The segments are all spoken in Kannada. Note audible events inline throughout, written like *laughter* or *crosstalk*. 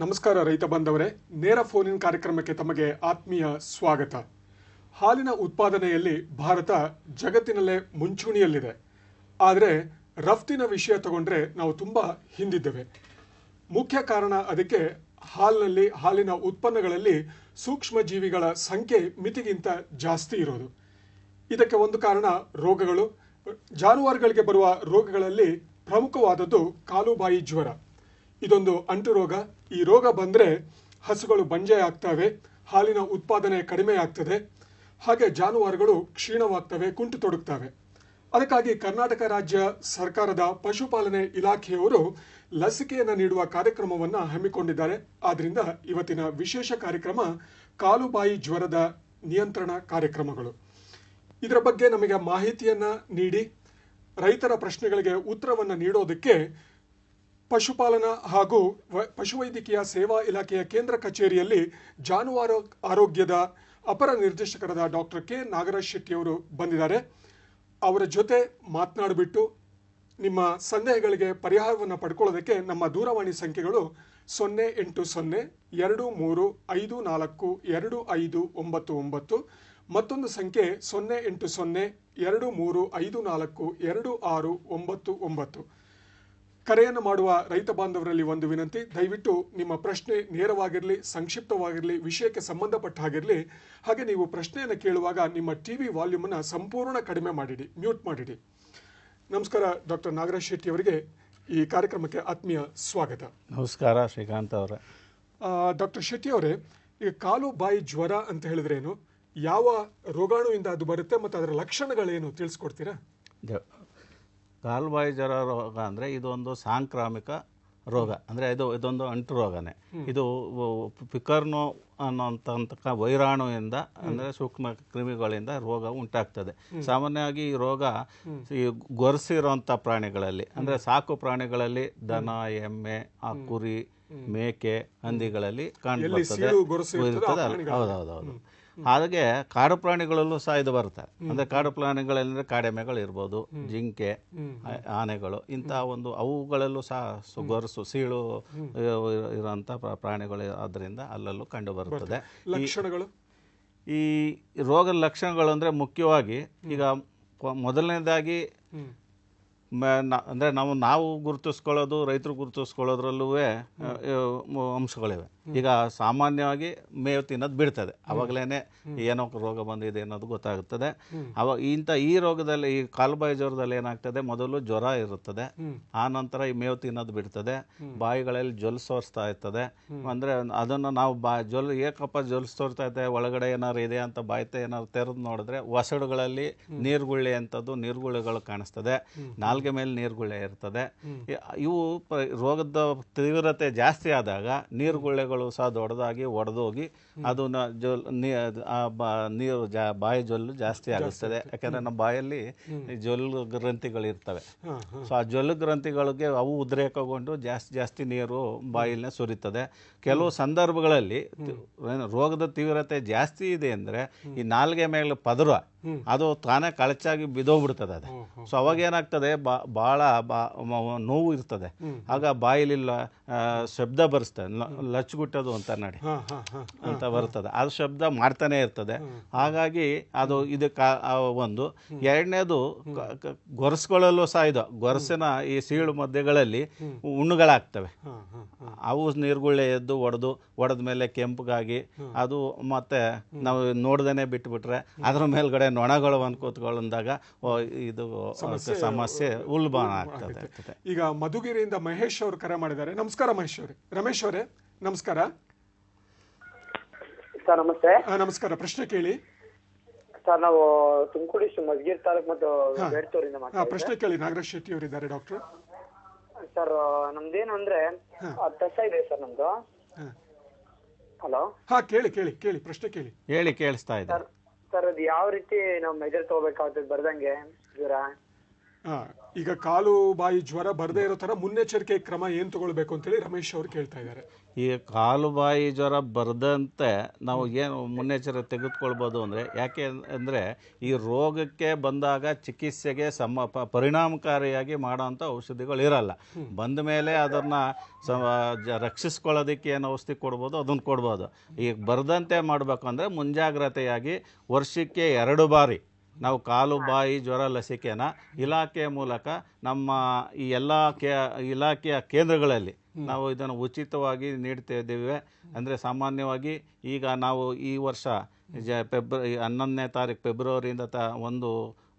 ನಮಸ್ಕಾರ ರೈತ ಬಂದವರೇ ನೇರ ಫೋನಿನ್ ಕಾರ್ಯಕ್ರಮಕ್ಕೆ ತಮಗೆ ಆತ್ಮೀಯ ಸ್ವಾಗತ. ಹಾಲಿನ ಉತ್ಪಾದನೆಯಲ್ಲಿ ಭಾರತ ಜಗತ್ತಿನಲ್ಲೇ ಮುಂಚೂಣಿಯಲ್ಲಿದೆ. ಆದರೆ ರಫ್ತಿನ ವಿಷಯ ತಗೊಂಡ್ರೆ ನಾವು ತುಂಬ ಹಿಂದಿದ್ದೇವೆ. ಮುಖ್ಯ ಕಾರಣ ಅದಕ್ಕೆ ಹಾಲಿನಲ್ಲಿ, ಹಾಲಿನ ಉತ್ಪನ್ನಗಳಲ್ಲಿ ಸೂಕ್ಷ್ಮ ಜೀವಿಗಳ ಸಂಖ್ಯೆ ಮಿತಿಗಿಂತ ಜಾಸ್ತಿ ಇರೋದು. ಇದಕ್ಕೆ ಒಂದು ಕಾರಣ ರೋಗಗಳು. ಜಾನುವಾರುಗಳಿಗೆ ಬರುವ ರೋಗಗಳಲ್ಲಿ ಪ್ರಮುಖವಾದದ್ದು ಕಾಲುಬಾಯಿ ಜ್ವರ. ಇದೊಂದು ಅಂಟು ರೋಗ ಈ ರೋಗ ಬಂದರೆ ಹಸುಗಳು ಬಂಜೆ ಆಗ್ತವೆ, ಹಾಲಿನ ಉತ್ಪಾದನೆ ಕಡಿಮೆ ಆಗ್ತದೆ. ಹಾಗೆ ಜಾನುವಾರುಗಳು ಕ್ಷೀಣವಾಗ್ತವೆ, ಕುಂಟು ತೊಡಗ್ತವೆ. ಅದಕ್ಕಾಗಿ ಕರ್ನಾಟಕ ರಾಜ್ಯ ಸರ್ಕಾರದ ಪಶುಪಾಲನೆ ಇಲಾಖೆಯವರು ಲಸಿಕೆಯನ್ನು ನೀಡುವ ಕಾರ್ಯಕ್ರಮವನ್ನು ಹಮ್ಮಿಕೊಂಡಿದ್ದಾರೆ. ಆದ್ದರಿಂದ ಇವತ್ತಿನ ವಿಶೇಷ ಕಾರ್ಯಕ್ರಮ ಕಾಲುಬಾಯಿ ಜ್ವರದ ನಿಯಂತ್ರಣ ಕಾರ್ಯಕ್ರಮಗಳು. ಇದರ ಬಗ್ಗೆ ನಮಗೆ ಮಾಹಿತಿಯನ್ನು ನೀಡಿ, ರೈತರ ಪ್ರಶ್ನೆಗಳಿಗೆ ಉತ್ತರವನ್ನು ನೀಡೋದಕ್ಕೆ ಪಶುಪಾಲನಾ ಹಾಗೂ ಪಶುವೈದ್ಯಕೀಯ ಸೇವಾ ಇಲಾಖೆಯ ಕೇಂದ್ರ ಕಚೇರಿಯಲ್ಲಿ ಜಾನುವಾರು ಆರೋಗ್ಯದ ಅಪರ ನಿರ್ದೇಶಕರಾದ ಡಾಕ್ಟರ್ ಕೆ ನಾಗರಾಜ್ ಶೆಟ್ಟಿಯವರು ಬಂದಿದ್ದಾರೆ. ಅವರ ಜೊತೆ ಮಾತನಾಡಿಬಿಟ್ಟು ನಿಮ್ಮ ಸಂದೇಹಗಳಿಗೆ ಪರಿಹಾರವನ್ನು ಪಡ್ಕೊಳ್ಳೋದಕ್ಕೆ ನಮ್ಮ ದೂರವಾಣಿ ಸಂಖ್ಯೆಗಳು ಸೊನ್ನೆ ಎಂಟು ಸೊನ್ನೆ ಎರಡು ಮೂರು ಐದು ನಾಲ್ಕು ಎರಡು ಐದು ಒಂಬತ್ತು ಒಂಬತ್ತು ಮತ್ತೊಂದು ಸಂಖ್ಯೆ ಸೊನ್ನೆ ಎಂಟು ಸೊನ್ನೆ ಎರಡು ಮೂರು ಐದು ನಾಲ್ಕು ಎರಡು ಆರು ಒಂಬತ್ತು ಒಂಬತ್ತು. ಕರೆಯನ್ನು ಮಾಡುವ ರೈತ ಬಾಂಧವರಲ್ಲಿ ಒಂದು ವಿನಂತಿ. ದಯವಿಟ್ಟು ನಿಮ್ಮ ಪ್ರಶ್ನೆ ನೇರವಾಗಿರಲಿ ಸಂಕ್ಷಿಪ್ತವಾಗಿರಲಿ ವಿಷಯಕ್ಕೆ ಸಂಬಂಧಪಟ್ಟ ಹಾಗಿರಲಿ ಹಾಗೆ ನೀವು ಪ್ರಶ್ನೆಯನ್ನು ಕೇಳುವಾಗ ನಿಮ್ಮ ಟಿ ವಿ ವಾಲ್ಯೂಮನ್ನು ಸಂಪೂರ್ಣ ಕಡಿಮೆ ಮಾಡಿಡಿ ಮ್ಯೂಟ್ ಮಾಡಿಡಿ. ನಮಸ್ಕಾರ ಡಾಕ್ಟರ್ ನಾಗರಾಜ್ ಶೆಟ್ಟಿ ಅವರಿಗೆ ಈ ಕಾರ್ಯಕ್ರಮಕ್ಕೆ ಆತ್ಮೀಯ ಸ್ವಾಗತ. ನಮಸ್ಕಾರ ಶ್ರೀಕಾಂತ್ ಅವರೇ. ಡಾಕ್ಟರ್ ಶೆಟ್ಟಿ ಅವರೇ ಈಗ ಕಾಲು ಬಾಯಿ ಜ್ವರ ಅಂತ ಹೇಳಿದ್ರೇನು ಯಾವ ರೋಗಾಣುವಿಂದ ಅದು ಬರುತ್ತೆ ಮತ್ತು ಅದರ ಲಕ್ಷಣಗಳೇನು ತಿಳಿಸ್ಕೊಡ್ತೀರಾ? ಕಾಲುಬಾಯಿ ಜ್ವರ ರೋಗ ಅಂದರೆ ಇದೊಂದು ಸಾಂಕ್ರಾಮಿಕ ರೋಗ. ಅಂದರೆ ಇದು ಇದೊಂದು ಅಂಟು ರೋಗನೇ ಇದು ಪಿಕರ್ನೋ ಅನ್ನೋಂಥ ವೈರಾಣುವಿಂದ ಅಂದರೆ ಸೂಕ್ಷ್ಮ ಕ್ರಿಮಿಗಳಿಂದ ರೋಗ ಉಂಟಾಗ್ತದೆ. ಸಾಮಾನ್ಯವಾಗಿ ಈ ರೋಗ ಈ ಗೊರೆಸಿರೋಂಥ ಪ್ರಾಣಿಗಳಲ್ಲಿ ಅಂದರೆ ಸಾಕು ಪ್ರಾಣಿಗಳಲ್ಲಿ ದನ ಎಮ್ಮೆ ಆ ಕುರಿ ಮೇಕೆ ಹಂದಿಗಳಲ್ಲಿ ಕಂಡು ಹೌದೌದು ಹೌದು ಹೌದೌದೌದು. ಹಾಗೆ ಕಾಡು ಪ್ರಾಣಿಗಳಲ್ಲೂ ಸಹ ಇದು ಬರುತ್ತೆ. ಅಂದ್ರೆ ಕಾಡು ಪ್ರಾಣಿಗಳಂದ್ರೆ ಕಾಡೆಮೆಗಳು ಇರ್ಬೋದು ಜಿಂಕೆ ಆನೆಗಳು ಇಂತಹ ಒಂದು ಅವುಗಳಲ್ಲೂ ಸಹ ಸುಗರ್ಸು ಗೊರಸು ಸೀಳು ಇರುವಂತ ಪ್ರಾಣಿಗಳು ಆದ್ದರಿಂದ ಅಲ್ಲಲ್ಲೂ ಕಂಡು ಬರುತ್ತದೆ. ಲಕ್ಷಣಗಳು? ಈ ರೋಗದ ಲಕ್ಷಣಗಳು ಅಂದ್ರೆ ಮುಖ್ಯವಾಗಿ ಈಗ ಮೊದಲನೇದಾಗಿ ಅಂದ್ರೆ ನಾವು ನಾವು ಗುರುತಿಸ್ಕೊಳ್ಳೋದು ರೈತರು ಗುರುತಿಸ್ಕೊಳ್ಳೋದ್ರಲ್ಲೂ ಅಂಶಗಳಿವೆ. ಈಗ ಸಾಮಾನ್ಯವಾಗಿ ಮೇವು ತಿನ್ನೋದು ಬಿಡ್ತದೆ. ಅವಾಗಲೇ ಏನೋ ರೋಗ ಬಂದಿದೆ ಅನ್ನೋದು ಗೊತ್ತಾಗುತ್ತದೆ. ಅವಾಗ ಇಂಥ ಈ ರೋಗದಲ್ಲಿ ಈ ಕಾಲುಬಾಯಿ ಜ್ವರದಲ್ಲಿ ಏನಾಗ್ತದೆ ಮೊದಲು ಜ್ವರ ಇರುತ್ತದೆ. ಆ ನಂತರ ಈ ಮೇವು ತಿನ್ನೋದು ಬಿಡ್ತದೆ. ಬಾಯಿಗಳಲ್ಲಿ ಜ್ವಲ್ ಸೋರಿಸ್ತಾ ಇರ್ತದೆ. ಅಂದ್ರೆ ಅದನ್ನು ನಾವು ಬಾ ಜ್ವಲ್ ಏಕಪ್ಪ ಜ್ವಲ್ ಸೋರ್ತಾ ಇದೆ ಒಳಗಡೆ ಏನಾರು ಇದೆ ಅಂತ ಬಾಯ್ತ ಏನಾದ್ರು ತೆರೆದು ನೋಡಿದ್ರೆ ಒಸಡುಗಳಲ್ಲಿ ನೀರುಗುಳ್ಳೆ ಅಂತದ್ದು ನೀರುಗುಳ್ಳೆಗಳು ಕಾಣಿಸ್ತದೆ. ನಾಲ್ಗೆ ಮೇಲೆ ನೀರ್ಗುಳ್ಳೆ ಇರ್ತದೆ. ಇವು ರೋಗದ ತೀವ್ರತೆ ಜಾಸ್ತಿ ಆದಾಗ ನೀರ್ಗುಳ್ಳೆಗಳು ಸಹ ದೊಡ್ಡದಾಗಿ ಒಡೆದೋಗಿ ಅದನ್ನ ಜೊಲ್ ನೀರು ಜಾ ಬಾಯಿ ಜೊಲ್ಲು ಜಾಸ್ತಿ ಆಗುತ್ತದೆ. ಯಾಕಂದ್ರೆ ನಮ್ಮ ಬಾಯಲ್ಲಿ ಜೊಲ್ಲು ಗ್ರಂಥಿಗಳು ಇರ್ತವೆ ಹಾ, ಹಾ. ಸೊ ಆ ಜೊಲ್ಲು ಗ್ರಂಥಿಗಳಿಗೆ ಅವು ಉದ್ರೇಕಗೊಂಡು ಜಾಸ್ತಿ ಜಾಸ್ತಿ ನೀರು ಬಾಯಿಲ್ನ ಸುರಿತದೆ. ಕೆಲವು ಸಂದರ್ಭಗಳಲ್ಲಿ ರೋಗದ ತೀವ್ರತೆ ಜಾಸ್ತಿ ಇದೆ ಅಂದರೆ ಈ ನಾಲ್ಗೆ ಮೇಲೆ ಪದರ ಅದು ತಾನೇ ಕಳಚಾಗಿ ಬಿದ್ದೋಗ್ಬಿಡ್ತದೆ ಅದು. ಸೊ ಅವಾಗ ಏನಾಗ್ತದೆ ಬಾ- ನೋವು ಇರ್ತದೆ. ಆಗ ಬಾಯಿಲಿಲ್ಲ ಶಬ್ದ ಬರಿಸ್ತದೆ ಲಚ್ಗುಟ್ಟೋದು ಅಂತ ನೋಡಿ. ಅಂತ ಬರ್ತದೆ ಅದು ಶಬ್ದ ಮಾಡ್ತಾನೆ ಇರ್ತದೆ. ಹಾಗಾಗಿ ಅದು ಇದಕ್ಕೆ ಆ ಒಂದು. ಎರಡನೇದು ಗೊರಸ್ಗಳಲ್ಲೂ ಸಹ ಇದು. ಗೊರಸಿನ ಈ ಸೀಳು ಮಧ್ಯಗಳಲ್ಲಿ ಹುಣ್ಣುಗಳಾಗ್ತವೆ. ಅವು ನೀರ್ಗುಳ್ಳೆ ಎದ್ದು ಒಡೆದು ಒಡೆದ ಮೇಲೆ ಕೆಂಪಗಾಗಿ ಅದು ಮತ್ತೆ ನಾವು ನೋಡ್ದೇನೆ ಬಿಟ್ಬಿಟ್ರೆ ಅದ್ರ ಮೇಲ್ಗಡೆ ನೊಣಗಳು ಬಂದು ಕೂತ್ಕೊಳ್ಳಂದಾಗ ಇದು ಸಮಸ್ಯೆ ಉಲ್ಬಣ ಆಗ್ತದೆ. ಈಗ ಮಧುಗಿರಿಯಿಂದ ಮಹೇಶ್ ಅವರು ಕರೆ ಮಾಡಿದ್ದಾರೆ. ನಮಸ್ಕಾರ ಮಹೇಶ್ ಅವರೇ. ರಮೇಶ್ ಅವರೇ ನಮಸ್ಕಾರ. ಸರ್ ನಮಸ್ತೆ. ನಮಸ್ಕಾರ. ಪ್ರಶ್ನೆ ಕೇಳಿ. ಸರ್ ನಾವು ತುಮಕೂರು ಡಿಸ್ಟ್ರಿಕ್ಟ್ ತಾಲೂಕು ಮತ್ತು ಬೇಡ್ತೂರಿಂದ ಪ್ರಶ್ನೆ ಕೇಳಿ. ನಾಗರಾಜ್ ಶೆಟ್ಟಿ ಅವರಿದ್ದಾರೆ ಡಾಕ್ಟರ್. ಸರ್ ನಮ್ದೇನು ಅಂದ್ರೆ ತಸ ಇದೆ ಸರ್ ನಮ್ದು. ಹಲೋ? ಹಾ ಕೇಳಿ ಕೇಳಿ ಕೇಳಿ. ಪ್ರಶ್ನೆ ಕೇಳಿ. ಹೇಳಿ ಕೇಳಿಸ್ತಾ ಇದೆ. ಸರ್ ಅದು ಯಾವ ರೀತಿ ನಾವು ಮೆಜರ್ ತಗೋಬೇಕಾಗ್ತದೆ ಬರ್ದಂಗೆ ಜ್ವರ ಈಗ ಕಾಲು ಬಾಯಿ ಜ್ವರ ಬರದೇ ಇರೋ ತರ ಮುನ್ನೆಚ್ಚರಿಕೆ ಕ್ರಮ ಏನು ತಗೊಳ್ಬೇಕು ಅಂತೇಳಿ ರಮೇಶ್ ಅವರು ಕೇಳ್ತಾ ಇದ್ದಾರೆ. ಈ ಕಾಲು ಬಾಯಿ ಜ್ವರ ಬರದಂತೆ ನಾವು ಏನು ಮುನ್ನೆಚ್ಚರಿಕೆ ತೆಗೆದುಕೊಳ್ಬೋದು ಅಂದರೆ, ಯಾಕೆ ಅಂದರೆ ಈ ರೋಗಕ್ಕೆ ಬಂದಾಗ ಚಿಕಿತ್ಸೆಗೆ ಸಮ ಪರಿಣಾಮಕಾರಿಯಾಗಿ ಮಾಡೋವಂಥ ಔಷಧಿಗಳು ಇರಲ್ಲ. ಬಂದ ಮೇಲೆ ಅದನ್ನು ಸ ರಕ್ಷಿಸ್ಕೊಳ್ಳೋದಕ್ಕೆ ಏನು ಔಷಧಿ ಕೊಡ್ಬೋದು, ಅದನ್ನು ಕೊಡ್ಬೋದು. ಈಗ ಬರದಂತೆ ಮಾಡಬೇಕು ಅಂದರೆ ಮುಂಜಾಗ್ರತೆಯಾಗಿ ವರ್ಷಕ್ಕೆ ಎರಡು ಬಾರಿ ನಾವು ಕಾಲು ಬಾಯಿ ಜ್ವರ ಲಸಿಕೆನ ಇಲಾಖೆ ಮೂಲಕ ನಮ್ಮ ಈ ಎಲ್ಲ ಕೇ ಇಲಾಖೆಯ ಕೇಂದ್ರಗಳಲ್ಲಿ ನಾವು ಇದನ್ನು ಉಚಿತವಾಗಿ ನೀಡ್ತಾ ಇದ್ದೇವೆ. ಅಂದರೆ ಸಾಮಾನ್ಯವಾಗಿ ಈಗ ನಾವು ಈ ವರ್ಷ ಜ ಫೆಬ್ರ ಹನ್ನೊಂದನೇ ತಾರೀಕು ಫೆಬ್ರವರಿಯಿಂದ ತ ಒಂದು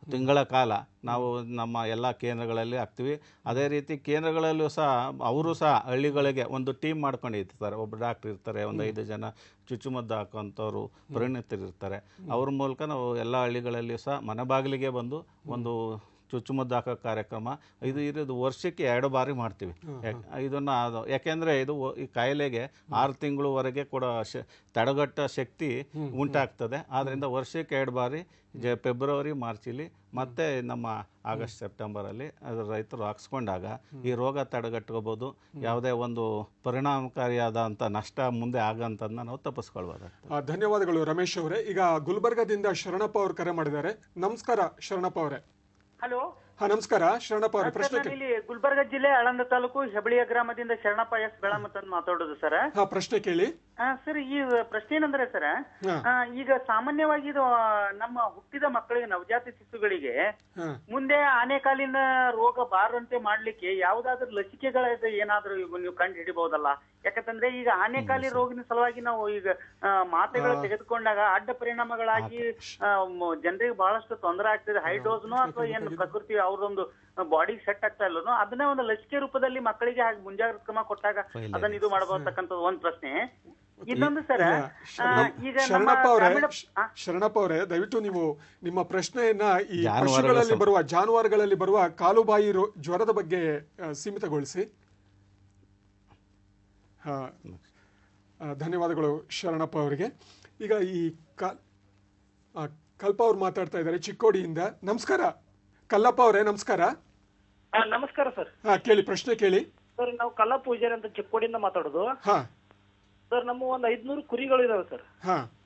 ತಿಂಗಳ ಕಾಲ ನಾವು ನಮ್ಮ ಎಲ್ಲ ಕೇಂದ್ರಗಳಲ್ಲಿ ಹಾಕ್ತೀವಿ. ಅದೇ ರೀತಿ ಕೇಂದ್ರಗಳಲ್ಲೂ ಸಹ ಅವರು ಸಹ ಹಳ್ಳಿಗಳಿಗೆ ಒಂದು ಟೀಮ್ ಮಾಡ್ಕೊಂಡಿರ್ತಾರೆ ಒಬ್ಬ ಡಾಕ್ಟ್ರ್ ಇರ್ತಾರೆ ಒಂದು ಐದು ಜನ ಚುಚ್ಚುಮದ್ದು ಹಾಕೋಂಥವ್ರು ಪರಿಣಿತರಿರ್ತಾರೆ. ಅವ್ರ ಮೂಲಕ ನಾವು ಎಲ್ಲ ಹಳ್ಳಿಗಳಲ್ಲಿಯೂ ಸಹ ಮನೆ ಬಾಗಿಲಿಗೆ ಬಂದು ಒಂದು ಚುಚ್ಚುಮದ್ದು ಹಾಕೋ ಕಾರ್ಯಕ್ರಮ. ಇದು ಇರೋದು ವರ್ಷಕ್ಕೆ ಎರಡು ಬಾರಿ ಮಾಡ್ತೀವಿ. ಇದನ್ನು ಯಾಕೆಂದರೆ ಇದು ಈ ಕಾಯಿಲೆಗೆ ಆರು ತಿಂಗಳವರೆಗೆ ಕೂಡ ಶ ತಡೆಗಟ್ಟೋ ಶಕ್ತಿ ಉಂಟಾಗ್ತದೆ. ಆದ್ದರಿಂದ ವರ್ಷಕ್ಕೆ ಎರಡು ಬಾರಿ ಜ ಫೆಬ್ರವರಿ ಮಾರ್ಚಲ್ಲಿ ಮತ್ತೆ ನಮ್ಮ ಆಗಸ್ಟ್ ಸೆಪ್ಟೆಂಬರಲ್ಲಿ ಅದು ರೈತರು ಹಾಕ್ಸ್ಕೊಂಡಾಗ ಈ ರೋಗ ತಡೆಗಟ್ಕೋಬೋದು. ಯಾವುದೇ ಒಂದು ಪರಿಣಾಮಕಾರಿಯಾದಂಥ ನಷ್ಟ ಮುಂದೆ ಆಗಂತ ನಾವು ತಪ್ಪಿಸ್ಕೊಳ್ಬೋದು ಧನ್ಯವಾದಗಳು ರಮೇಶ್ ಅವರೇ. ಈಗ ಗುಲ್ಬರ್ಗಾದಿಂದ ಶರಣಪ್ಪ ಅವರು ಕರೆ ಮಾಡಿದ್ದಾರೆ. ನಮಸ್ಕಾರ ಶರಣಪ್ಪ ಅವರೇ. ಹಲೋ? ಹಾ ನಮಸ್ಕಾರ. ಶರಣಪ್ಪ ಅವರು ಪ್ರಶ್ನೆ ನಾನು ಇಲ್ಲಿ ಗುಲ್ಬರ್ಗ ಜಿಲ್ಲೆ ಆಳಂದ ತಾಲೂಕು ಹೆಬಳಿಯ ಗ್ರಾಮದಿಂದ ಶರಣಪ್ಪ ಎಸ್. ಬೆಳಮತ್ ಅಂತ ಮಾತಾಡೋದು ಸರ್. ಹಾ ಪ್ರಶ್ನೆ ಕೇಳಿ. ಸರ್ ಈ ಪ್ರಶ್ನೆ ಏನಂದ್ರೆ ಸರ್. ಈಗ ಸಾಮಾನ್ಯವಾಗಿ ಇದು ನಮ್ಮ ಹುಟ್ಟಿದ ಮಕ್ಕಳಿಗೆ ನವಜಾತ ಶಿಶುಗಳಿಗೆ ಮುಂದೆ ಆನೆಕಾಲಿನ ರೋಗ ಬಾರದಂತೆ ಮಾಡ್ಲಿಕ್ಕೆ ಯಾವ್ದಾದ್ರು ಲಸಿಕೆಗಳ ಏನಾದ್ರೂ ನೀವು ಕಂಡು ಹಿಡಿಬಹುದಲ್ಲ? ಯಾಕಂತಂದ್ರೆ ಈಗ ಆನೆಕಾಲಿ ರೋಗಿನ ಸಲುವಾಗಿ ನಾವು ಈಗ ಮಾತೆಗಳು ತೆಗೆದುಕೊಂಡಾಗ ಅಡ್ಡ ಪರಿಣಾಮಗಳಾಗಿ ಜನರಿಗೆ ಬಹಳಷ್ಟು ತೊಂದರೆ ಆಗ್ತದೆ. ಹೈ. ಡೋಸ್ನೋ ಅಥವಾ ಏನು *laughs* ಪ್ರಕೃತಿ ಅವ್ರದೊಂದು ಬಾಡಿ ಸೆಟ್ ಆಗ್ತಾ ಇಲ್ಲನೋ ಅದನ್ನ ಒಂದು ಲಸಿಕೆ ರೂಪದಲ್ಲಿ ಮಕ್ಕಳಿಗೆ ಹಾಗೆ ಮುಂಜಾಗ್ರತಾ ಕ್ರಮ ಕೊಟ್ಟಾಗ ಅದನ್ನ ಇದು ಮಾಡಬಹುದಕ್ಕಂತ ಒಂದ್ ಪ್ರಶ್ನೆ. ಇನ್ನೊಂದು ಸರ್ ಈಗ ಶರಣಪ್ಪ ಅವರೇ ಶರಣಪ್ಪ ಅವರೇ ದಯವಿಟ್ಟು ನೀವು ನಿಮ್ಮ ಪ್ರಶ್ನೆಯನ್ನ ಈ ಪಶುಗಳಲ್ಲಿ ಬರುವ ಜಾನುವಾರುಗಳಲ್ಲಿ ಬರುವ ಕಾಲುಬಾಯಿ ಬಾಯಿ ಜ್ವರದ ಬಗ್ಗೆ ಸೀಮಿತಗೊಳಿಸಿ. ಧನ್ಯವಾದಗಳು ಶರಣಪ್ಪ ಅವರಿಗೆ. ಈಗ ಈ ಕಲ್ಪ ಅವ್ರು ಮಾತಾಡ್ತಾ ಇದ್ದಾರೆ ಚಿಕ್ಕೋಡಿಯಿಂದ. ನಮಸ್ಕಾರ. ಕಲ್ಲಪ್ಪ ಅವರೇ ನಮಸ್ಕಾರ. ನಮಸ್ಕಾರ ಸರ್. ಹಾ ಕೇಳಿ ಪ್ರಶ್ನೆ ಕೇಳಿ. ಸರ್ ನಾವು ಕಲ್ಲಾ ಪೂಜಾರಿ ಅಂತ ಚಿಕ್ಕೋಡಿಯಿಂದ ಮಾತಾಡೋದು. ಹಾ. ಸರ್ ನಮ್ಮ ಒಂದು ಐದ್ನೂರು ಕುರಿಗಳು ಇದಾವೆ ಸರ್. ಹಾ.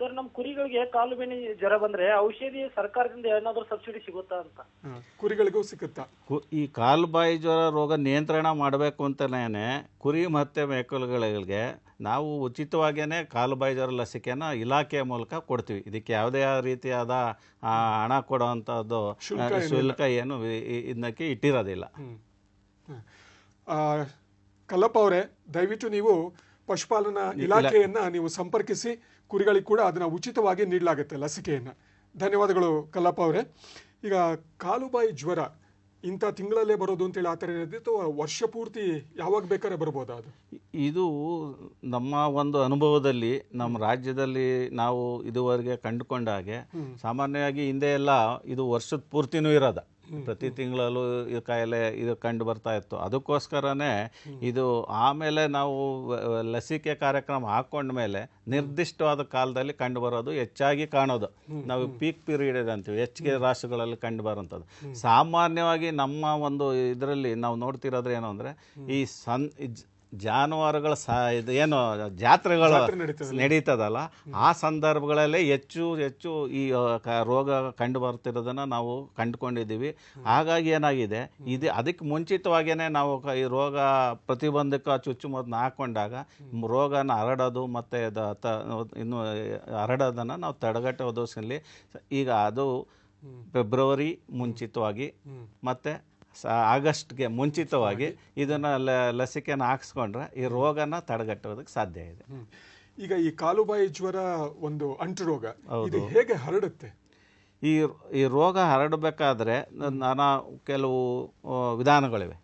ಸರ್ ನಮ್ ಕುರಿಗಳಿಗೆ ಕಾಲು ಬೇನೆ ಜ್ವರ ಬಂದ್ರೆ ಔಷಧಿ ಸರ್ಕಾರದಿಂದ ಏನಾದ್ರು ಸಬ್ಸಿಡಿ ಸಿಗುತ್ತಾ ಅಂತ? ಕುರಿಗಳಿಗೂ ಸಿಗುತ್ತಾ? ಕು- ಈ ಕಾಲು ಬಾಯಿ ಜ್ವರ ರೋಗ ನಿಯಂತ್ರಣ ಮಾಡಬೇಕು ಅಂತಲೇ ಕುರಿ ಮತ್ತೆ ಮೇಕಲುಗಳಿಗೆ ನಾವು ಉಚಿತವಾಗಿಯೇ ಕಾಲು ಬಾಯಿ ಜ್ವರ ಲಸಿಕೆನ ಇಲಾಖೆಯ ಮೂಲಕ ಕೊಡ್ತೀವಿ. ಇದಕ್ಕೆ ಯಾವುದೇ ರೀತಿಯಾದ ಆ, ಹಣ ಕೊಡುವಂಥದ್ದು ಶುಲ್ಕ ಏನು ಇ- ಇ- ಇದಕ್ಕೆ ಇಟ್ಟಿರೋದಿಲ್ಲ. ಆ, ಕಲ್ಲಪ್ಪ ಅವರೇ ದಯವಿಟ್ಟು ನೀವು ಪಶುಪಾಲನಾ ಇಲಾಖೆಯನ್ನ ನೀವು ಸಂಪರ್ಕಿಸಿ ಕುರಿಗಳಿಗೆ ಕೂಡ ಅದನ್ನು ಉಚಿತವಾಗಿ ನೀಡಲಾಗುತ್ತೆ ಲಸಿಕೆಯನ್ನು. ಧನ್ಯವಾದಗಳು ಕಲ್ಲಪ್ಪ ಅವರೇ. ಈಗ ಕಾಲುಬಾಯಿ ಜ್ವರ ಇಂಥ ತಿಂಗಳಲ್ಲೇ ಬರೋದು ಅಂತೇಳಿ ಆ ಥರ ಇರೋದಿತ್ತು ವರ್ಷ ಪೂರ್ತಿ ಯಾವಾಗ ಬೇಕಾದ್ರೆ ಬರ್ಬೋದು ಅದು? ಇದು ನಮ್ಮ ಒಂದು ಅನುಭವದಲ್ಲಿ ನಮ್ಮ ರಾಜ್ಯದಲ್ಲಿ ನಾವು ಇದುವರೆಗೆ ಕಂಡುಕೊಂಡ ಹಾಗೆ ಸಾಮಾನ್ಯವಾಗಿ ಹಿಂದೆ ಎಲ್ಲ ಇದು ವರ್ಷದ ಪೂರ್ತಿನೂ ಇರೋದ. ಪ್ರತಿ ತಿಂಗಳಲ್ಲೂ ಈ ಕಾಯಿಲೆ ಇದು ಕಂಡು ಬರ್ತಾ ಇತ್ತು. ಅದಕ್ಕೋಸ್ಕರನೇ ಇದು ಆಮೇಲೆ ನಾವು ಲಸಿಕೆ ಕಾರ್ಯಕ್ರಮ ಹಾಕೊಂಡ್ಮೇಲೆ ನಿರ್ದಿಷ್ಟವಾದ ಕಾಲದಲ್ಲಿ ಕಂಡು ಬರೋದು ಹೆಚ್ಚಾಗಿ ಕಾಣೋದು. ನಾವು ಪೀಕ್ ಪೀರಿಯಡ್ ಅಂತೀವಿ ಹೆಚ್ಚಿಗೆ ರಾಷ್ಟ್ರಗಳಲ್ಲಿ ಕಂಡು ಬರೋಂಥದ್ದು ಸಾಮಾನ್ಯವಾಗಿ ನಮ್ಮ ಒಂದು ಇದರಲ್ಲಿ ನಾವು ನೋಡ್ತಿರೋದ್ರೆ ಏನು ಅಂದರೆ ಈ ಸನ್ ಜಾನುವಾರುಗಳ ಸ ಇದು ಏನು ಜಾತ್ರೆಗಳು ಜಾತ್ರೆ ನಡೀತದಲ್ಲ. ಆ ಸಂದರ್ಭಗಳಲ್ಲಿ ಹೆಚ್ಚು ಹೆಚ್ಚು ಈ ಕ- ರೋಗ ಕಂಡು ಬರ್ತಿರೋದನ್ನು ನಾವು ಕಂಡುಕೊಂಡಿದ್ದೀವಿ. ಹಾಗಾಗಿ ಏನಾಗಿದೆ ಇದು ಅದಕ್ಕೆ ಮುಂಚಿತವಾಗಿಯೇ ನಾವು ಈ ರೋಗ ಪ್ರತಿಬಂಧಕ ಚುಚ್ಚುಮದ್ದನ್ನ ಹಾಕೊಂಡಾಗ ರೋಗನ ಹರಡೋದು ಮತ್ತು ತ ಇನ್ನು ಹರಡೋದನ್ನು ನಾವು ತಡೆಗಟ್ಟೋ ದೋಷದಲ್ಲಿ ಈಗ ಅದು ಫೆಬ್ರವರಿ ಮುಂಚಿತವಾಗಿ ಮತ್ತು ಆಗಸ್ಟ್ಗೆ ಮುಂಚಿತವಾಗಿ ಇದನ್ನು ಲ ಲಸಿಕೆನ ಹಾಕ್ಸ್ಕೊಂಡ್ರೆ ಈ ರೋಗನ ತಡೆಗಟ್ಟೋದಕ್ಕೆ ಸಾಧ್ಯ ಇದೆ. ಈಗ ಈ ಕಾಲುಬಾಯಿ ಜ್ವರ ಒಂದು ಅಂಟು ರೋಗ ಇದು ಹೇಗೆ ಹರಡುತ್ತೆ? ಈ ಈ ರೋಗ ಹರಡಬೇಕಾದ್ರೆ ನಾನಾ ಕೆಲವು ವಿಧಾನಗಳಿವೆ.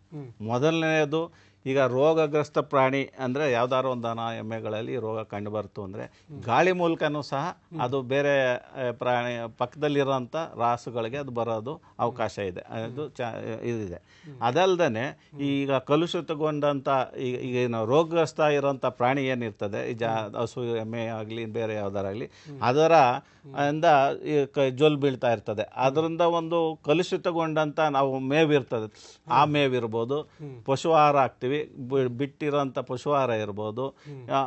ಮೊದಲನೆಯದು ಈಗ ರೋಗಗ್ರಸ್ತ ಪ್ರಾಣಿ ಅಂದರೆ ಯಾವ್ದಾದ್ರು ಒಂದು ದನ ಎಮ್ಮೆಗಳಲ್ಲಿ ರೋಗ ಕಂಡುಬರ್ತು ಅಂದರೆ ಗಾಳಿ ಮೂಲಕನೂ ಸಹ ಅದು ಬೇರೆ ಪ್ರಾಣಿ ಪಕ್ಕದಲ್ಲಿರೋಂಥ ರಾಸುಗಳಿಗೆ ಅದು ಬರೋದು ಅವಕಾಶ ಇದೆ. ಅದು ಚ, ಇದಿದೆ. ಅದಲ್ಲದೆ ಈಗ ಕಲುಷಿತಗೊಂಡಂಥ ಈಗ ಈಗ ರೋಗಗ್ರಸ್ತ ಇರೋಂಥ ಪ್ರಾಣಿ ಏನಿರ್ತದೆ, ಈ ಜಾ, ಹಸು, ಎಮ್ಮೆ ಆಗಲಿ, ಬೇರೆ ಯಾವ್ದಾರಾಗಲಿ, ಅದರ ಇಂದ ಈ ಕ- ಜೊಲ್ ಬೀಳ್ತಾ ಇರ್ತದೆ. ಅದರಿಂದ ಒಂದು ಕಲುಷಿತಗೊಂಡಂಥ ನಾವು ಮೇವಿರ್ತದೆ. ಆ ಮೇವಿರ್ಬೋದು. ಪಶು ಆಹಾರ ಬಿ- ಬಿಟ್ಟಿರೋಂಥ ಪಶು ಆಹಾರ ಇರ್ಬೋದು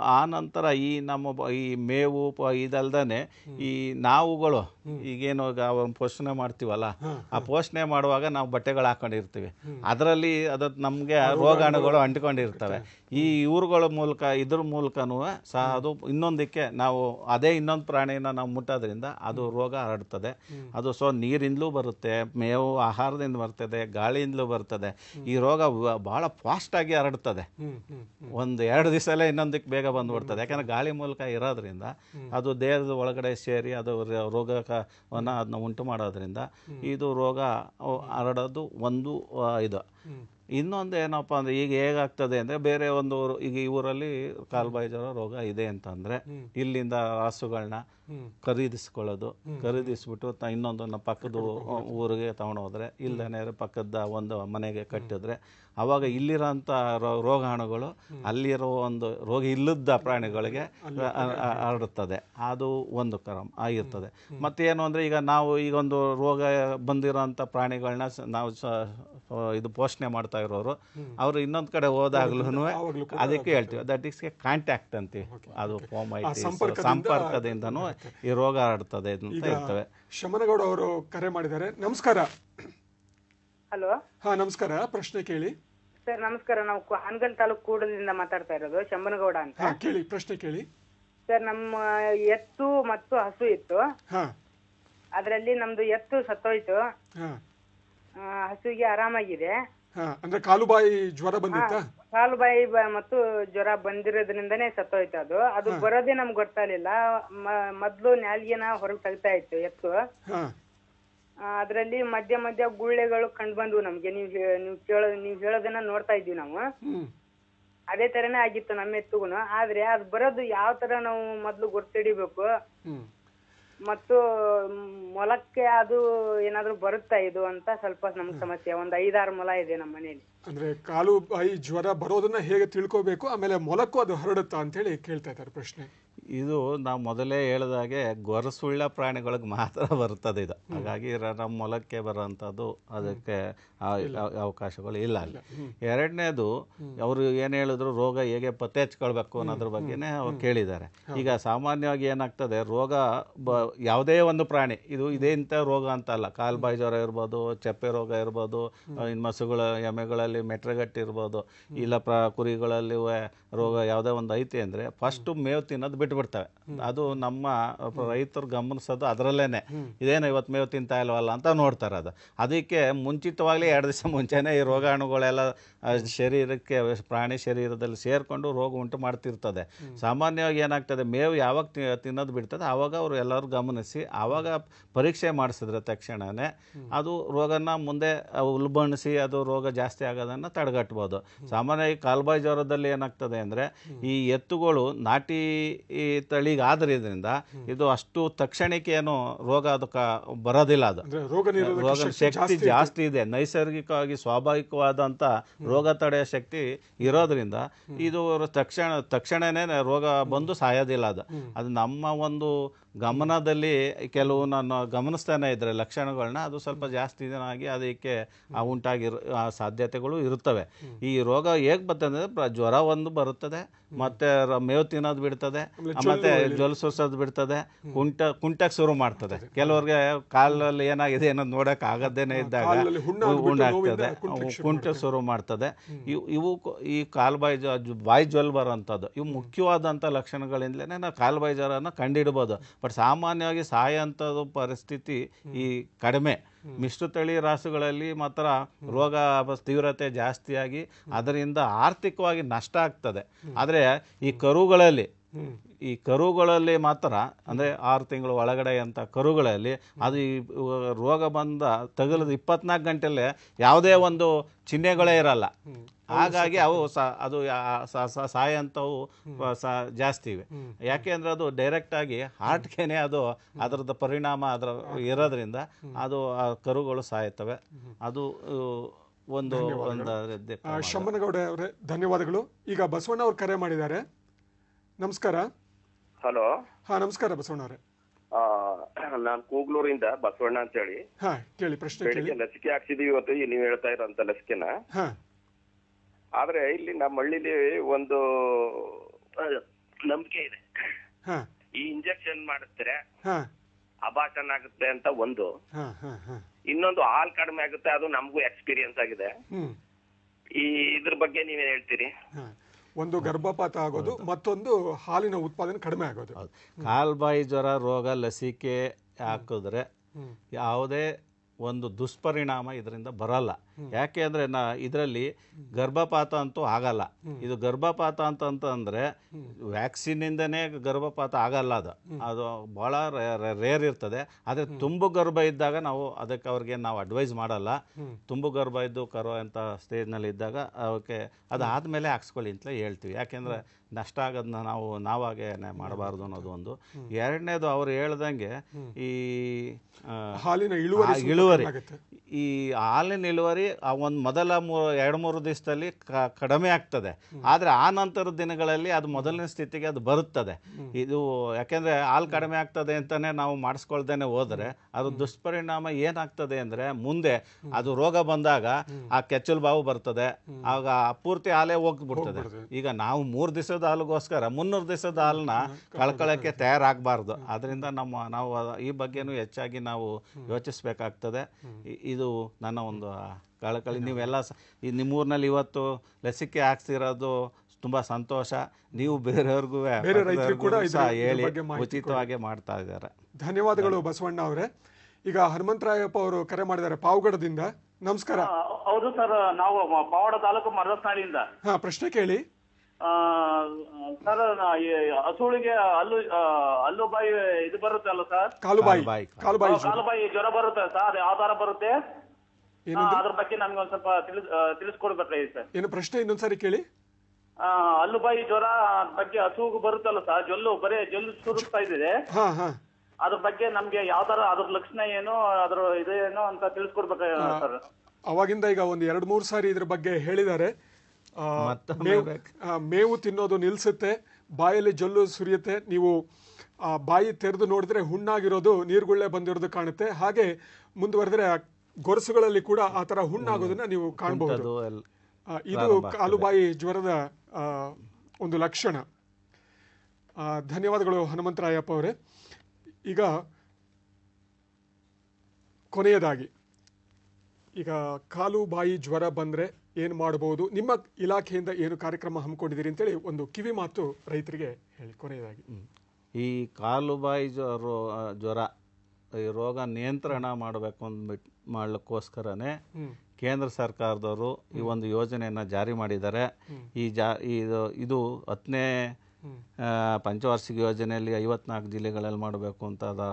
ಆ ನಂತರ ಈ ನಮ್ಮ ಈ ಮೇವು ಪ- ಇದಲ್ದೇ ಈ ನಾವುಗಳು ಈಗೇನು ಈಗ ಪೋಷಣೆ ಮಾಡ್ತೀವಲ್ಲ ಆ ಪೋಷಣೆ ಮಾಡುವಾಗ ನಾವು ಬಟ್ಟೆಗಳು ಹಾಕೊಂಡಿರ್ತೀವಿ. ಅದರಲ್ಲಿ ಅದ ನಮಗೆ ರೋಗಾಣುಗಳು ಅಂಟ್ಕೊಂಡಿರ್ತವೆ. ಈ ಇವ್ರುಗಳ ಮೂಲಕ ಇದ್ರ ಮೂಲಕನೂ ಸಹ ಅದು ಇನ್ನೊಂದಕ್ಕೆ ನಾವು ಅದೇ ಇನ್ನೊಂದು ಪ್ರಾಣಿನ ನಾವು ಮುಟ್ಟೋದ್ರಿಂದ ಅದು ರೋಗ ಹರಡ್ತದೆ. ಅದು ಸೊ ನೀರಿಂದಲೂ ಬರುತ್ತೆ ಮೇವು ಆಹಾರದಿಂದ ಬರ್ತದೆ ಗಾಳಿಯಿಂದಲೂ ಬರ್ತದೆ. ಈ ರೋಗ ಬಹಳ ಫಾಸ್ಟ್ ಫಾಸ್ಟಾಗಿ ಹರಡ್ತದೆ. ಒಂದು ಎರಡು ದಿವಸಲ್ಲೇ ಇನ್ನೊಂದಕ್ಕೆ ಬೇಗ ಬಂದ್ಬಿಡ್ತದೆ ಯಾಕಂದ್ರೆ ಗಾಳಿ ಮೂಲಕ ಇರೋದ್ರಿಂದ ಅದು ದೇಹದ ಒಳಗಡೆ ಸೇರಿ ಅದು ರೋಗವನ್ನು ಅದನ್ನ ಉಂಟು ಮಾಡೋದ್ರಿಂದ ಇದು ರೋಗ ಹರಡೋದು ಒಂದು ಇದು. ಇನ್ನೊಂದು ಏನಪ್ಪ ಅಂದರೆ ಈಗ ಹೇಗಾಗ್ತದೆ ಅಂದರೆ ಬೇರೆ ಒಂದು ಊರು ಈಗ ಈ ಊರಲ್ಲಿ ಕಾಲ್ಬಾಯಿ ಜ್ವರ ರೋಗ ಇದೆ ಅಂತಂದರೆ ಇಲ್ಲಿಂದ ರಾಸುಗಳನ್ನ ಖರೀದಿಸ್ಕೊಳ್ಳೋದು. ಖರೀದಿಸ್ಬಿಟ್ಟು ತ- ಇನ್ನೊಂದನ್ನ ಪಕ್ಕದ ಊರಿಗೆ ತಗೊಂಡೋದ್ರೆ ಇಲ್ಲದೇ ಪಕ್ಕದ ಒಂದು ಮನೆಗೆ ಕಟ್ಟಿದ್ರೆ ಅವಾಗ ಇಲ್ಲಿರೋಂಥ ರೋಗಾಣುಗಳು ಅಲ್ಲಿರೋ ಒಂದು ರೋಗ ಇಲ್ಲದ ಪ್ರಾಣಿಗಳಿಗೆ ಹರಡುತ್ತದೆ. ಅದು ಒಂದು ಕ್ರಮ ಆಗಿರ್ತದೆ. ಮತ್ತೇನು ಅಂದರೆ ಈಗ ನಾವು ಈಗ ಒಂದು ರೋಗ ಬಂದಿರೋಂಥ ಪ್ರಾಣಿಗಳನ್ನ ಸ- ನಾವು ಸ ಇದು ಪೋಷಣೆ ಮಾಡ್ತಾ ಇರೋರು. ಅವರು ಇನ್ನೊಂದು ಕಡೆ ಹೋದಾಗ್ಲೂ ಅದಕ್ಕೆ ಹೇಳ್ತೀವಿ. ದಟ್ ಇಸ್ ಕಾಂಟ್ಯಾಕ್ಟ್ ಅಂತೀವಿ ಅದು ಫೋಮೈಟಿಸ್ ಸಂಪರ್ಕದಿಂದ ಸಂಪರ್ಕದಿಂದನೂ ಈ ರೋಗ ಹರಡ್ತದೆ ಅಂತ ಇರ್ತವೆ. ಶಮನಗೌಡ ಅವರು ಕರೆ ಮಾಡಿದ್ದಾರೆ. ನಮಸ್ಕಾರ. ಹಲೋ. ಹಾ ನಮಸ್ಕಾರ. ಪ್ರಶ್ನೆ ಕೇಳಿ. ಸರ್ ನಮಸ್ಕಾರ. ನಾವು ಹಾನಗಲ್ ತಾಲೂಕು ಕೂಡಲಿಂದ ಮಾತಾಡ್ತಾ ಇರೋದು ಶಂಬನಗೌಡ ಅಂತ. ಕೇಳಿ. ಪ್ರಶ್ನೆ ಕೇಳಿ. ಸರ್ ನಮ್ಮ ಎತ್ತು ಮತ್ತು ಹಸು ಇತ್ತು. ಹಾ. ಅದರಲ್ಲಿ ನಮ್ದು ಎತ್ತು ಸತ್ತೋಯ್ತು. ಹಸುವಿಗೆ ಆರಾಮಾಗಿದೆ. ಹಾ ಅಂದ್ರೆ ಕಾಲುಬಾಯಿ ಜ್ವರ ಬಂದಿತ್ತ? ಕಾಲು ಬಾಯಿ ಬ- ಮತ್ತು ಜ್ವರ ಬಂದಿರೋದ್ರಿಂದನೇ ಸತ್ತೋಯ್ತು ಅದು. ಅದು ಬರೋದೇ ನಮ್ಗೆ ಗೊತ್ತಾಗ್ಲಿಲ್ಲ. ಮ- ಮೊದ್ಲು ನ್ಯಾಲಿಗೆನ ಹೊರಗೆ ತೆಗ್ತಾ ಇತ್ತು ಎತ್ತು. ಹಾ. ಅದರಲ್ಲಿ ಮಧ್ಯ ಮಧ್ಯ ಗುಳ್ಳೆಗಳು ಕಂಡು ಬಂದ್ವು ನಮ್ಗೆ. ನೀವು ನೀವು ಕೇಳೋ ನೀವು ಹೇಳೋದನ್ನ ನೋಡ್ತಾ ಇದ್ವಿ ನಾವು. ಹ್ಮ್. ಅದೇ ತರನೇ ಆಗಿತ್ತು ನಮ್ಮ ಎತ್ತುಗುನು. ಆದ್ರೆ ಅದು ಬರೋದು ಯಾವ ತರ ನಾವು ಮೊದ್ಲು ಗುರ್ತಿಡಿಬೇಕು? ಹ್ಮ್. ಮತ್ತು ಮೊಲಕ್ಕೆ ಅದು ಏನಾದ್ರು ಬರುತ್ತಾ ಇದು ಅಂತ ಸ್ವಲ್ಪ ನಮ್ಗೆ ಸಮಸ್ಯೆ. ಒಂದು ಐದಾರು ಮೊಲ ಇದೆ ನಮ್ಮ ಮನೇಲಿ. ಅಂದ್ರೆ ಕಾಲು ಬಾಯಿ ಜ್ವರ ಬರೋದನ್ನ ಹೇಗೆ ತಿಳ್ಕೋಬೇಕು? ಆಮೇಲೆ ಮೊಲಕ್ಕೂ ಅದು ಹರಡುತ್ತಾ ಅಂತ ಹೇಳಿ ಕೇಳ್ತಾ ಇದ್ದಾರೆ ಪ್ರಶ್ನೆ. ಇದು ನಾವು ಮೊದಲೇ ಹೇಳಿದಾಗೆ ಗೊರಸುಳ್ಳ ಪ್ರಾಣಿಗಳಿಗೆ ಮಾತ್ರ *laughs* ಬರ್ತದೆ ಇದು. ಹಾಗಾಗಿ ರ- ನಮ್ಮ ಮೊಲಕ್ಕೆ ಬರೋವಂಥದ್ದು ಅದಕ್ಕೆ ಅವಕಾಶಗಳು ಇಲ್ಲ ಅಲ್ಲಿ. ಎರಡನೇದು ಅವರು ಏನು ಹೇಳಿದ್ರು ರೋಗ ಹೇಗೆ ಪತ್ತೆ ಹಚ್ಕೊಳ್ಬೇಕು ಅನ್ನೋದ್ರ ಬಗ್ಗೆನೇ ಅವ್ರು ಕೇಳಿದ್ದಾರೆ. ಈಗ ಸಾಮಾನ್ಯವಾಗಿ ಏನಾಗ್ತದೆ ರೋಗ ಬ ಯಾವುದೇ ಒಂದು ಪ್ರಾಣಿ ಇದು ಇದೇ ಇಂಥ ರೋಗ ಅಂತ ಅಲ್ಲ ಕಾಲ್ಬಾಯಿ ಜ್ವರ ಇರ್ಬೋದು ಚಪ್ಪೆ ರೋಗ ಇರ್ಬೋದು ಇನ್ನು ಮಸುಗಳ ಎಮೆಗಳಲ್ಲಿ ಮೆಟ್ರಗಟ್ಟಿ ಇರ್ಬೋದು ಇಲ್ಲ ಪ್ರ ಕುರಿಗಳಲ್ಲಿ ರೋಗ ಯಾವುದೇ ಒಂದು ಐತಿ ಅಂದರೆ ಫಸ್ಟು ಮೇವು ತಿನ್ನೋದು ಬಿಟ್ಬಿಡ್ತವೆ ಅದು ನಮ್ಮ ರೈತರು ಗಮನಿಸೋದು ಅದರಲ್ಲೇನೆ. ಇದೇನು ಇವತ್ತು ಮೇವು ತಿಂತಾ ಇಲ್ವಲ್ಲ ಅಂತ ನೋಡ್ತಾರೆ ಅದು. ಅದಕ್ಕೆ ಮುಂಚಿತವಾಗಲೇ ಎರಡು ದಿವಸ ಮುಂಚೆನೇ ಈ ರೋಗಾಣುಗಳೆಲ್ಲ ಶರೀರಕ್ಕೆ ಪ್ರಾಣಿ ಶರೀರದಲ್ಲಿ ಸೇರಿಕೊಂಡು ರೋಗ ಉಂಟು ಮಾಡ್ತಿರ್ತದೆ. ಸಾಮಾನ್ಯವಾಗಿ ಏನಾಗ್ತದೆ ಮೇವು ಯಾವಾಗ ತಿನ್ನೋದು ಬಿಡ್ತದೆ ಆವಾಗ ಅವರು ಎಲ್ಲರೂ ಗಮನಿಸಿ ಆವಾಗ ಪರೀಕ್ಷೆ ಮಾಡಿಸಿದ್ರೆ ತಕ್ಷಣವೇ ಅದು ರೋಗನ ಮುಂದೆ ಉಲ್ಬಣಿಸಿ ಅದು ರೋಗ ಜಾಸ್ತಿ ಆಗೋದನ್ನು ತಡೆಗಟ್ಬೋದು. ಸಾಮಾನ್ಯವಾಗಿ ಕಾಲ್ಬಾಯಿ ಜ್ವರದಲ್ಲಿ ಏನಾಗ್ತದೆ ಅಂದರೆ ಈ ಎತ್ತುಗಳು ನಾಟಿ ಈ ತಳಿಗಾದ್ರಿಂದ ಇದು ಅಷ್ಟು ತಕ್ಷಣಕ್ಕೆ ಏನು ರೋಗ ಅದಕ್ಕೆ ಬರೋದಿಲ್ಲ ಅದು. ರೋಗ ಶಕ್ತಿ ಜಾಸ್ತಿ ಇದೆ. ನೈಸರ್ಗಿಕವಾಗಿ ಸ್ವಾಭಾವಿಕವಾದಂಥ ರೋಗ ತಡೆಯ ಶಕ್ತಿ ಇರೋದ್ರಿಂದ ಇದು ತಕ್ಷಣ ತಕ್ಷಣನೇ ರೋಗ ಬಂದು ಸಾಯೋದಿಲ್ಲ ಅದು. ಅದು ನಮ್ಮ ಒಂದು ಗಮನದಲ್ಲಿ ಕೆಲವು ನಾನು ಗಮನಿಸ್ತಾನೆ ಇದ್ರೆ ಲಕ್ಷಣಗಳನ್ನ ಅದು ಸ್ವಲ್ಪ ಜಾಸ್ತಿ ದಿನ ಆಗಿ ಅದಕ್ಕೆ ಆ ಉಂಟಾಗಿರೋ ಆ ಸಾಧ್ಯತೆಗಳು ಇರುತ್ತವೆ. ಈ ರೋಗ ಹೇಗೆ ಬರ್ತದೆ ಅಂದ್ರೆ ಜ್ವರ ಒಂದು ಬರುತ್ತದೆ ಮತ್ತೆ ಮೇವು ತಿನ್ನೋದು ಬಿಡ್ತದೆ ಮತ್ತೆ ಜ್ವಲ್ ಸೋಸೋದು ಬಿಡ್ತದೆ ಕುಂಟ ಕುಂಟಕ್ಕೆ ಶುರು ಮಾಡ್ತದೆ. ಕೆಲವ್ರಿಗೆ ಕಾಲಲ್ಲಿ ಏನಾಗಿದೆ ಅನ್ನೋದು ನೋಡಕ್ ಆಗದೇನೆ ಇದ್ದಾಗ ಹುಣ್ಣಾಗ್ತದೆ ಶುರು ಕುಂಟ ಶುರು ಮಾಡ್ತದೆ. ಇವು ಇವು ಈ ಕಾಲ್ಬಾಯಿ ಬಾಯಿ ಜ್ವಲ್ ಬರೋಂಥದ್ದು. ಇವು ಮುಖ್ಯವಾದಂಥ ಲಕ್ಷಣಗಳಿಂದಲೇ ನಾವು ಕಾಲ್ಬಾಯಿ ಜ್ವರನ ಕಂಡಿಡ್ಬೋದು. ಬಟ್ ಸಾಮಾನ್ಯವಾಗಿ ಸಾಯೋಂಥದ್ದು ಪರಿಸ್ಥಿತಿ ಈ ಕಡಿಮೆ. ಮಿಶ್ರತಳಿ ರಾಸುಗಳಲ್ಲಿ ಮಾತ್ರ ರೋಗ ತೀವ್ರತೆ ಜಾಸ್ತಿಯಾಗಿ ಅದರಿಂದ ಆರ್ಥಿಕವಾಗಿ ನಷ್ಟ ಆಗ್ತದೆ. ಆದರೆ ಈ ಕರುಗಳಲ್ಲಿ ಈ ಕರುಗಳಲ್ಲಿ ಮಾತ್ರ ಅಂದರೆ ಆರು ತಿಂಗಳು ಒಳಗಡೆ ಅಂತ ಕರುಗಳಲ್ಲಿ ಅದು ಈ ರೋಗ ಬಂದ ತಗಲದ ಇಪ್ಪತ್ನಾಲ್ಕು ಗಂಟೆಯಲ್ಲಿ ಯಾವುದೇ ಒಂದು ಚಿಹ್ನೆಗಳೇ ಇರಲ್ಲ. ಹಾಗಾಗಿ ಅವು ಸ ಅದು ಸಾಯಂಥವು ಸ ಜಾಸ್ತಿ ಇವೆ. ಯಾಕೆ ಅಂದರೆ ಅದು ಡೈರೆಕ್ಟಾಗಿ ಹಾರ್ಟ್ಗೆನೆ ಅದು ಅದರದ ಪರಿಣಾಮ ಅದರ ಇರೋದ್ರಿಂದ ಅದು ಆ ಕರುಗಳು ಸಾಯುತ್ತವೆ. ಅದು ಒಂದು ಶಂಭನಗೌಡ ಅವರೇ ಧನ್ಯವಾದಗಳು. ಈಗ ಬಸವಣ್ಣ ಅವರು ಕರೆ ಮಾಡಿದ್ದಾರೆ. ನಮಸ್ಕಾರ. ಹಲೋ. ಹಾ ನಮಸ್ಕಾರ ಬಸವಣ್ಣ ಅವರೇ. ನಾನ್ ಕೂಗ್ಲೂರಿಂದ ಬಸವಣ್ಣ ಅಂತ ಹೇಳಿ ಹಾ ಕೇಳಿ ಪ್ರಶ್ನೆ ಕೇಳಿ. ಬೆಳಿಗ್ಗೆ ಲಸಿಕೆ ಹಾಕ್ಸಿದೀವಿ ಇವತ್ತು ನೀವು ನೀವ್ ಹೇಳ್ತಾ ಇರೋಂತ ಲಸಿಕೆನ. ಹಾ. ಆದ್ರೆ ಇಲ್ಲಿ ನಮ್ಮ ಹಳ್ಳಿಲಿ ಒಂದು ಆ, ನಂಬಿಕೆ ಇದೆ. ಹಾ. ಈ ಇಂಜೆಕ್ಷನ್ ಮಾಡಿದ್ರೆ ಹಾ. ಅಬಾಷನ್ ಆಗುತ್ತೆ ಅಂತ ಒಂದು. ಹಾ ಹಾ ಹಾ. ಇನ್ನೊಂದು ಹಾಲ್ ಕಡಿಮೆ ಆಗುತ್ತೆ ಅದು ನಮಗೂ ಎಕ್ಸ್ಪೀರಿಯನ್ಸ್ ಆಗಿದೆ. ಹ್ಮ್. ಈ ಇದ್ರ ಬಗ್ಗೆ ನೀವೇನ್ ಹೇಳ್ತೀರಿ? ಹಾ. ಒಂದು ಗರ್ಭಪಾತ ಆಗೋದು ಮತ್ತೊಂದು ಹಾಲಿನ ಉತ್ಪಾದನೆ ಕಡಿಮೆ ಆಗೋದು. ಕಾಲ್ಬಾಯಿ ಜ್ವರ ರೋಗ ಲಸಿಕೆ ಹಾಕಿದ್ರೆ ಯಾವುದೇ ಒಂದು ದುಷ್ಪರಿಣಾಮ ಇದರಿಂದ ಬರಲ್ಲ. ಯಾಕೆ ಅಂದರೆ ನಾ ಇದರಲ್ಲಿ ಗರ್ಭಪಾತ ಅಂತೂ ಆಗಲ್ಲ. ಇದು ಗರ್ಭಪಾತ ಅಂತಂತಂದರೆ ವ್ಯಾಕ್ಸಿನಿಂದನೇ ಗರ್ಭಪಾತ ಆಗಲ್ಲ ಅದು. ಅದು ಭಾಳ ರೇರ್ ಇರ್ತದೆ. ಆದರೆ ತುಂಬು ಗರ್ಭ ಇದ್ದಾಗ ನಾವು ಅದಕ್ಕೆ ಅವ್ರಿಗೆ ನಾವು ಅಡ್ವೈಸ್ ಮಾಡಲ್ಲ. ತುಂಬು ಗರ್ಭ ಇದ್ದು ಕರೋ ಅಂತ ಸ್ಟೇಜ್ನಲ್ಲಿ ಇದ್ದಾಗ ಅವಕ್ಕೆ ಅದು ಆದಮೇಲೆ ಹಾಕ್ಸ್ಕೊಳ್ಳಿ ಅಂತಲೇ ಹೇಳ್ತೀವಿ. ಯಾಕೆಂದರೆ ನಷ್ಟ ಆಗೋದನ್ನ ನಾವು ನಾವಾಗೆ ಮಾಡಬಾರ್ದು ಅನ್ನೋದು ಒಂದು. ಎರಡನೇದು ಅವ್ರು ಹೇಳ್ದಂಗೆ ಈ ಹಾಲಿನ ಇಳುವರಿ ಇಳುವರಿ. ಈ ಹಾಲಿನ ಇಳುವರಿ ಆ ಒಂದು ಮೊದಲ ಮೂರು ಎರಡು ಮೂರು ದಿವಸದಲ್ಲಿ ಕಡಿಮೆ ಆಗ್ತದೆ. ಆದರೆ ಆ ನಂತರದ ದಿನಗಳಲ್ಲಿ ಅದು ಮೊದಲನೇ ಸ್ಥಿತಿಗೆ ಅದು ಬರುತ್ತದೆ. ಇದು ಯಾಕೆಂದರೆ ಹಾಲು ಕಡಿಮೆ ಆಗ್ತದೆ ಅಂತಲೇ ನಾವು ಮಾಡಿಸ್ಕೊಳ್ದೇನೆ ಹೋದರೆ ಅದು ದುಷ್ಪರಿಣಾಮ ಏನಾಗ್ತದೆ ಅಂದರೆ ಮುಂದೆ ಅದು ರೋಗ ಬಂದಾಗ ಆ ಕೆಚ್ಚಲು ಬಾವು ಬರ್ತದೆ. ಆಗ ಪೂರ್ತಿ ಹಾಲೇ ಹೋಗ್ಬಿಡ್ತದೆ. ಈಗ ನಾವು ಮೂರು ದಿವಸದ ಹಾಲಿಗೋಸ್ಕರ ಮುನ್ನೂರು ದೇಶದ ಹಾಲನ್ನ ಕಳ್ಕೊಳ್ಳೋಕ್ಕೆ ತಯಾರಾಗಬಾರ್ದು. ಅದರಿಂದ ನಮ್ಮ ನಾವು ಈ ಬಗ್ಗೆನೂ ಹೆಚ್ಚಾಗಿ ನಾವು ಯೋಚಿಸಬೇಕಾಗ್ತದೆ. ಇದು ನನ್ನ ಒಂದು ಕಳಕಳಿ. ನೀವೆಲ್ಲ ಈ ನಿಮ್ಮೂರಿನಲ್ಲಿ ಇವತ್ತು ಲಸಿಕೆ ಹಾಕ್ಸಿರೋದು ತುಂಬಾ ಸಂತೋಷ. ನೀವು ಬೇರೆಯವ್ರಿಗೂ ಹೇಳಿ ಉಚಿತವಾಗಿ ಮಾಡ್ತಾ ಇದ್ದಾರೆ. ಧನ್ಯವಾದಗಳು ಬಸವಣ್ಣ ಅವರೇ. ಈಗ ಹನುಮಂತರಾಯಪ್ಪ ಅವರು ಕರೆ ಮಾಡಿದ್ದಾರೆ ಪಾವಗಡದಿಂದ. ನಮಸ್ಕಾರ. ಹೌದು ಸರ್ ನಾವು ಪಾವಡ ತಾಲೂಕು ಮರದಸ್ನಾಳಿಯಿಂದ ಹಾ ಪ್ರಶ್ನೆ ಕೇಳಿ. ಸರ್ ನಾ- ಈ ಹಸುಳಿಗೆ ಅಲ್ಲು ಅಲ್ಲು ಹಲ್ಲು ಬಾಯಿ ಇದು ಬರುತ್ತೆ ಅಲ್ಲ ಸರ್? ಕಾಲುಬಾಯಿ. ಕಾಲುಬಾಯಿ. ಕಾಲುಬಾಯಿ ಜ್ವರ. ಬರುತ್ತೆ ಸರ್ ಅದೇ ಯಾವ ತರ ಬರುತ್ತೆ ಅದ್ರ ಬಗ್ಗೆ ನಮ್ಗೆ ಒಂದ್ ಸ್ವಲ್ಪ ತಿಳಿಸ್ ಆ, ಸರ್? ಏನು ಪ್ರಶ್ನೆ ಇನ್ನೊಂದ್ಸರಿ ಕೇಳಿ. ಆ, ಹಲ್ಲು ಬಾಯಿ ಜ್ವರ ಬಗ್ಗೆ ಹಸುಗೂ ಬರುತ್ತಲ್ಲ ಸರ್ ಜೊಲ್ಲು ಬರೀ ಜೊಲ್ಲು ಸುರಿಸ್ತಾ ಇದೆ ಹಾ ಹಾ. ಅದ್ರ ಬಗ್ಗೆ ನಮ್ಗೆ ಯಾವ ತರ ಅದ್ರ ಲಕ್ಷಣ ಏನು ಅದ್ರ ಇದೇನು ಏನು ಅಂತ ತಿಳಿಸ್ಕೊಡ್ಬೇಕಾಗ ಸರ್? ಅವಾಗಿಂದ ಈಗ ಒಂದ್ ಎರಡ್ ಮೂರ್ ಸಾರಿ ಇದ್ರ ಬಗ್ಗೆ ಹೇಳಿದ್ದಾರೆ. ಮೇವು ತಿನ್ನೋದು ನಿಲ್ಸುತ್ತೆ ಬಾಯಲ್ಲಿ ಜೊಲ್ಲು ಸುರಿಯುತ್ತೆ. ನೀವು ಆ ಬಾಯಿ ತೆರೆದು ನೋಡಿದ್ರೆ ಹುಣ್ಣಾಗಿರೋದು ನೀರುಗುಳ್ಳೆ ಬಂದಿರೋದು ಕಾಣುತ್ತೆ. ಹಾಗೆ ಮುಂದುವರೆದ್ರೆ ಗೊರಸುಗಳಲ್ಲಿ ಕೂಡ ಆ ತರ ಹುಣ್ಣಾಗೋದನ್ನ ನೀವು ಕಾಣಬಹುದು. ಇದು ಕಾಲುಬಾಯಿ ಜ್ವರದ ಆ, ಒಂದು ಲಕ್ಷಣ. ಧನ್ಯವಾದಗಳು ಹನುಮಂತರಾಯಪ್ಪ ಅವರೇ. ಈಗ ಕೊನೆಯದಾಗಿ ಈಗ ಕಾಲು ಬಾಯಿ ಜ್ವರ ಬಂದರೆ ಏನು ಮಾಡಬಹುದು? ನಿಮ್ಮ ಇಲಾಖೆಯಿಂದ ಏನು ಕಾರ್ಯಕ್ರಮ ಹಮ್ಮಿಕೊಂಡಿದ್ದೀರಿ ಅಂತೇಳಿ ಒಂದು ಕಿವಿ ಮಾತು ರೈತರಿಗೆ ಹೇಳಿ ಕೊನೆಯದಾಗಿ. ಈ ಕಾಲುಬಾಯಿ ಜ್ವ- ರೋ- ಜ್ವರ ಈ ರೋಗ ನಿಯಂತ್ರಣ ಮಾಡಬೇಕು ಅಂದ್ಬಿಟ್ಟು ಮಾಡ್ಲಿಕ್ಕೋಸ್ಕರನೇ ಕೇಂದ್ರ ಸರ್ಕಾರದವರು ಈ ಒಂದು ಯೋಜನೆಯನ್ನು ಜಾರಿ ಮಾಡಿದ್ದಾರೆ. ಈ ಜಾ ಇದು ಇದು ಹತ್ತನೇ ಪಂಚವಾರ್ಷಿಕ ಯೋಜನೆಯಲ್ಲಿ ಐವತ್ನಾಲ್ಕು ಜಿಲ್ಲೆಗಳಲ್ಲಿ ಮಾಡಬೇಕು ಅಂತ ಅದು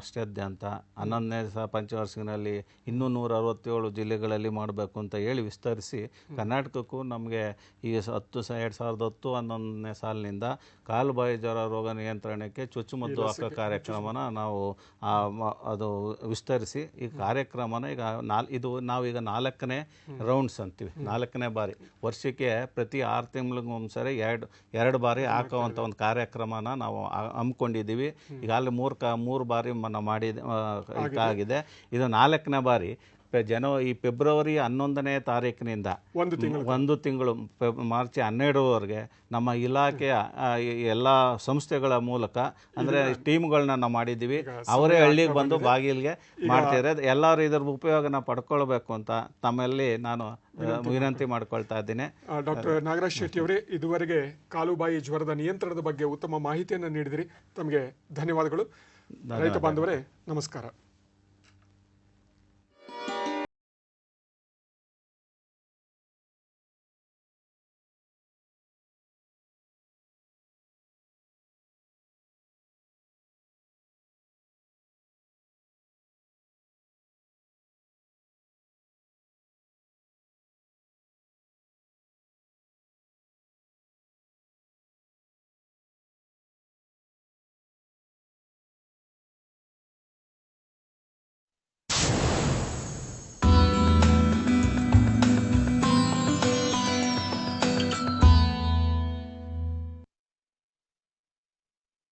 ಅಂತ ಹನ್ನೊಂದನೇ ಸಹ ಪಂಚವಾರ್ಷಿಕನಲ್ಲಿ ಇನ್ನೂ ನೂರ ಅರವತ್ತೇಳು ಜಿಲ್ಲೆಗಳಲ್ಲಿ ಮಾಡಬೇಕು ಅಂತ ಹೇಳಿ ವಿಸ್ತರಿಸಿ ಕರ್ನಾಟಕಕ್ಕೂ ನಮಗೆ ಈ ಹತ್ತು ಸ ಎರಡು ಸಾವಿರದ ಹತ್ತು ಹನ್ನೊಂದನೇ ಸಾಲಿನಿಂದ ಕಾಲುಬಾಯಿ ಜ್ವರ ರೋಗ ನಿಯಂತ್ರಣಕ್ಕೆ ಚುಚ್ಚುಮದ್ದು ಹಾಕೋ ಕಾರ್ಯಕ್ರಮನ ನಾವು ಅದು ವಿಸ್ತರಿಸಿ ಈ ಕಾರ್ಯಕ್ರಮನ ಈಗ ನಾಲ್ ಇದು ನಾವೀಗ ನಾಲ್ಕನೇ ರೌಂಡ್ಸ್ ಅಂತೀವಿ. ನಾಲ್ಕನೇ ಬಾರಿ. ವರ್ಷಕ್ಕೆ ಪ್ರತಿ ಆರು ತಿಂಗಳಿಗೊಂದ್ಸರಿ ಎರಡು ಎರಡು ಬಾರಿ ಹಾಕೋವಂಥ ಒಂದು ಕಾರ್ಯಕ್ರಮನ ನಾವು ಹಮ್ಮಿಕೊಂಡಿದ್ದೀವಿ. ಈಗಾಗಲೇ ಮೂರು ಕ ಮೂರು ಬಾರಿ ಮ- ಮಾಡಿದ ಆಗಿದೆ. ಇದು ನಾಲ್ಕನೇ ಬಾರಿ. ಜನವ ಈ ಫೆಬ್ರವರಿ ಹನ್ನೊಂದನೇ ತಾರೀಕಿನಿಂದ ಒಂದು ತಿಂಗಳು ಒಂದು ತಿಂಗಳು ಮಾರ್ಚ್ ಹನ್ನೆರಡರವರೆಗೆ ನಮ್ಮ ಇಲಾಖೆಯ ಎಲ್ಲ ಸಂಸ್ಥೆಗಳ ಮೂಲಕ ಅಂದ್ರೆ ಟೀಮ್ಗಳನ್ನ ನಾವು ಮಾಡಿದ್ದೀವಿ. ಅವರೇ ಹಳ್ಳಿಗೆ ಬಂದು ಬಾಗಿಲಿಗೆ ಮಾಡ್ತಿದ್ದಾರೆ ಎಲ್ಲರೂ ಇದರ ಉಪಯೋಗನ ಪಡ್ಕೊಳ್ಬೇಕು ಅಂತ ತಮ್ಮಲ್ಲಿ ನಾನು ವಿನಂತಿ ಮಾಡ್ಕೊಳ್ತಾ ಇದ್ದೀನಿ. ಡಾಕ್ಟರ್ ನಾಗರಾಜ್ ಶೆಟ್ಟಿ ಅವರೇ ಇದುವರೆಗೆ ಕಾಲುಬಾಯಿ ಜ್ವರದ ನಿಯಂತ್ರಣದ ಬಗ್ಗೆ ಉತ್ತಮ ಮಾಹಿತಿಯನ್ನು ನೀಡಿದಿರಿ. ತಮಗೆ ಧನ್ಯವಾದಗಳು. ರೈತ ಬಾಂಧವರೇ ನಮಸ್ಕಾರ.